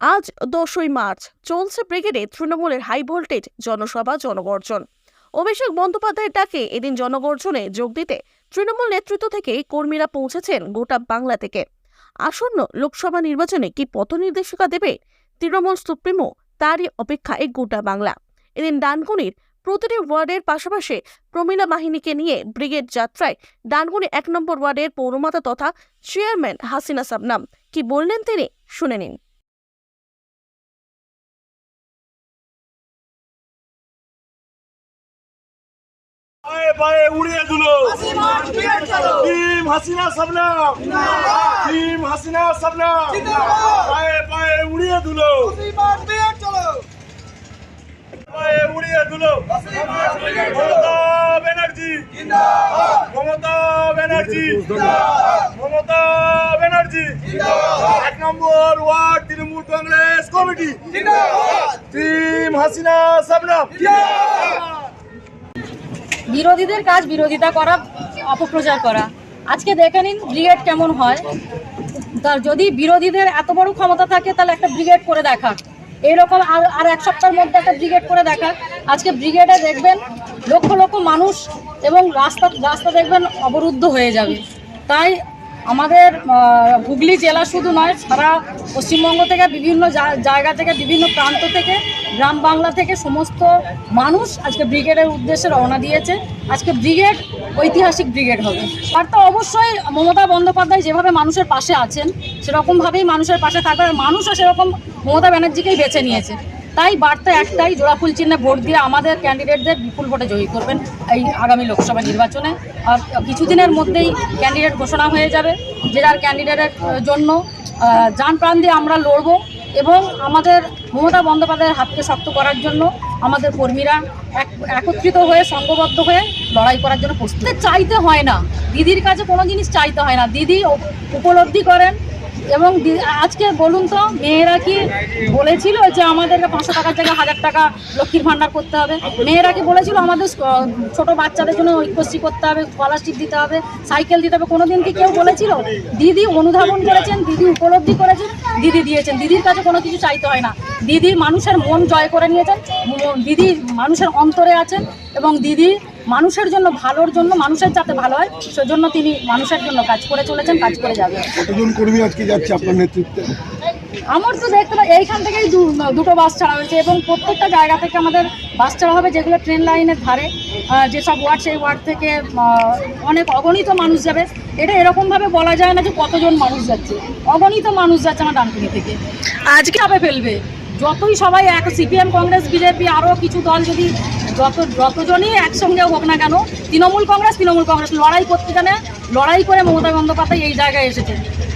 আজ দশই মার্চ, চলছে ব্রিগেডে তৃণমূলের হাই ভোল্টেজ জনসভা জনগর্জন অভিষেক বন্দ্যোপাধ্যায়ের ডাকে এদিন জনগর্জনে যোগ দিতে তৃণমূল নেতৃত্ব থেকে কর্মীরা পৌঁছেছেন গোটা বাংলা থেকে। আসন্ন লোকসভা নির্বাচনে কি পথ নির্দেশিকা দেবে তৃণমূল সুপ্রিমো, তারই অপেক্ষায় গোটা বাংলা। এদিন ডানকুনির প্রতিটি ওয়ার্ডের পাশাপাশি প্রমীলা বাহিনীকে নিয়ে ব্রিগেড যাত্রায় ডানকুনি এক নম্বর ওয়ার্ডের পৌরমাতা তথা চেয়ারম্যান হাসিনা সাবনাম। কি বললেন তিনি? শুনে নিন। পায়ে উড়িয়ে দিল। টিম হাসিনা সাবনা টিম হাসিনা সাবনা পায়ে পায়ে উড়িয়ে দিল। পায়ে উড়িয়ে দিল। মমতা ব্যানার্জি। মমতা ব্যানার্জি। মমতা ব্যানার্জি। এক নম্বর ward Trinamool Congress committee. Team Hasina Sabna বিরোধীদের কাজ বিরোধিতা করা, অপপ্রচার করা। আজকে দেখে নিন ব্রিগেড কেমন হয়। তার যদি বিরোধীদের এত বড় ক্ষমতা থাকে, তাহলে একটা ব্রিগেড করে দেখাক। এইরকম আর আর এক সপ্তাহের মধ্যে একটা ব্রিগেড করে দেখা আজকে ব্রিগেডে দেখবেন লক্ষ লক্ষ মানুষ এবং রাস্তা রাস্তা দেখবেন অবরুদ্ধ হয়ে যাবে। তাই আমাদের হুগলি জেলা শুধু নয়, সারা পশ্চিমবঙ্গ থেকে বিভিন্ন জায়গা থেকে, বিভিন্ন প্রান্ত থেকে, গ্রাম বাংলা থেকে সমস্ত মানুষ আজকে ব্রিগেডের উদ্দেশ্যে রওনা দিয়েছে। আজকে ব্রিগেড ঐতিহাসিক ব্রিগেড হবে। আর তো অবশ্যই মমতা বন্দ্যোপাধ্যায় যেভাবে মানুষের পাশে আছেন, সেরকমভাবেই মানুষের পাশে থাকবে আর মানুষও সেরকম মমতা ব্যানার্জিকেই বেছে নিয়েছে। তাই বার্তা একটাই, জোড়াফুল চিহ্নে ভোট দিয়ে আমাদের ক্যান্ডিডেটদের বিপুল ভোটে জয়ী করবেন এই আগামী লোকসভা নির্বাচনে। আর কিছুদিনের মধ্যেই ক্যান্ডিডেট ঘোষণা হয়ে যাবে যে যার ক্যান্ডিডেটের জন্য। যান প্রাণ দিয়ে আমরা লড়বো এবং আমাদের মমতা বন্দ্যোপাধ্যায়ের হাতকে শক্ত করার জন্য আমাদের কর্মীরা এক, একত্রিত হয়ে, সংঘবদ্ধ হয়ে লড়াই করার জন্য প্রস্তুত। চাইতে হয় না। দিদির কাছে কোনো জিনিস চাইতে হয় না। দিদি উপলব্ধি করেন এবং আজকে বলুন তো, মেয়েরা কি বলেছিল যে আমাদেরকে পাঁচশো টাকার জায়গায় হাজার টাকা লক্ষ্মীর ভাণ্ডার করতে হবে? মেয়েরা কি বলেছিল আমাদের ছোট বাচ্চাদের জন্য ঐক্যশ্রী করতে হবে স্কলারশিপ দিতে হবে সাইকেল দিতে হবে? কোনোদিন কি কেউ বলেছিল? দিদি অনুধাবন করেছেন, দিদি উপলব্ধি করেছেন, দিদি দিয়েছেন। দিদির কাছে কোনো কিছু চাইতে হয় না। দিদি মানুষের মন জয় করে নিয়েছেন দিদি মানুষের অন্তরে আছেন এবং দিদি মানুষের জন্য ভালোর জন্য মানুষের যাতে ভালো হয় সেজন্য তিনি মানুষের জন্য কাজ করে চলেছেন কাজ করে যাবেন কতজন কর্মী আজকে যাচ্ছে আপনার নেতৃত্বে? আমার তো দেখতে পা- এইখান থেকেই দুটো বাস ছাড়া হয়েছে এবং প্রত্যেকটা জায়গা থেকে আমাদের বাস ছাড়া হবে যেগুলো ট্রেন লাইনের ধারে যেসব ওয়ার্ড সেই ওয়ার্ড থেকে অনেক অগণিত মানুষ যাবে। এটা এরকমভাবে বলা যায় না যে কতজন মানুষ যাচ্ছে। অগণিত মানুষ যাচ্ছে আমার ডানকুনি থেকে। আজকে হবে ফেলবে। যতই সবাই এক সিপিএম কংগ্রেস বিজেপি আরও কিছু দল যদি যত যতজনই একসঙ্গে হোক না কেন, তৃণমূল কংগ্রেস তৃণমূল কংগ্রেস লড়াই করতে জানে, লড়াই করে মমতা বন্দ্যোপাধ্যায় এই জায়গায় এসেছে।